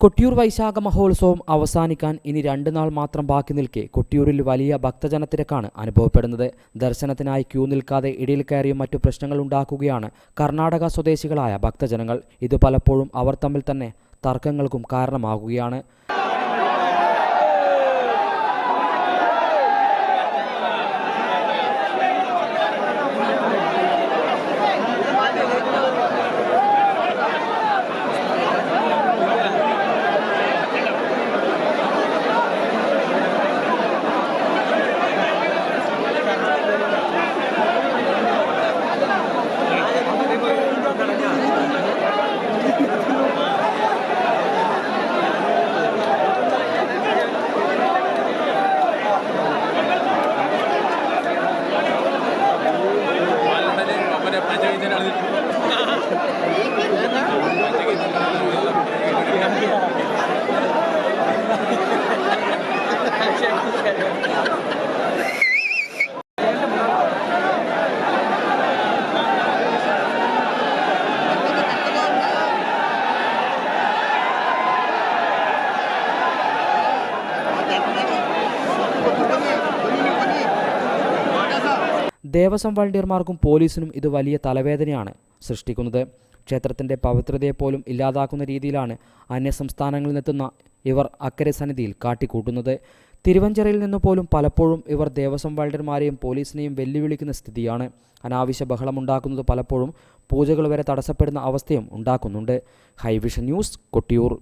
കൊട്ടിയൂർ വൈശാഖ മഹോത്സവം അവസാനിക്കാൻ ഇനി രണ്ട് നാൾ മാത്രം ബാക്കി നിൽക്കെ കൊട്ടിയൂരിൽ വലിയ ഭക്തജനത്തിരക്കാണ് അനുഭവപ്പെടുന്നത്. ദർശനത്തിനായി ക്യൂ നിൽക്കാതെ ഇടയിൽ കയറിയും മറ്റു പ്രശ്നങ്ങൾ ഉണ്ടാക്കുകയാണ് കർണാടക സ്വദേശികളായ ഭക്തജനങ്ങൾ. ഇത് പലപ്പോഴും അവർ തമ്മിൽ തന്നെ തർക്കങ്ങൾക്കും കാരണമാകുകയാണ്. ここに、ここに。ദേവസ്വം വളണ്ടിയർമാർക്കും പോലീസിനും ഇത് വലിയ തലവേദനയാണ് സൃഷ്ടിക്കുന്നത്. ക്ഷേത്രത്തിന്റെ പവിത്രതയെപ്പോലും ഇല്ലാതാക്കുന്ന രീതിയിലാണ് അന്യസംസ്ഥാനങ്ങളിൽ നിന്നെത്തുന്ന ഇവർ അക്കരെ സന്നിധിയിൽ കാട്ടിക്കൂട്ടുന്നത്. തിരുവഞ്ചറയിൽ നിന്ന് പോലും പലപ്പോഴും ഇവർ ദേവസ്വം വളണ്ടിയർമാരെയും പോലീസിനെയും വെല്ലുവിളിക്കുന്ന സ്ഥിതിയാണ്. അനാവശ്യ ബഹളം ഉണ്ടാക്കുന്നത് പലപ്പോഴും പൂജകൾ വരെ തടസ്സപ്പെടുന്ന അവസ്ഥയും ഉണ്ടാക്കുന്നുണ്ട്. Hi vision news Kottiyoor.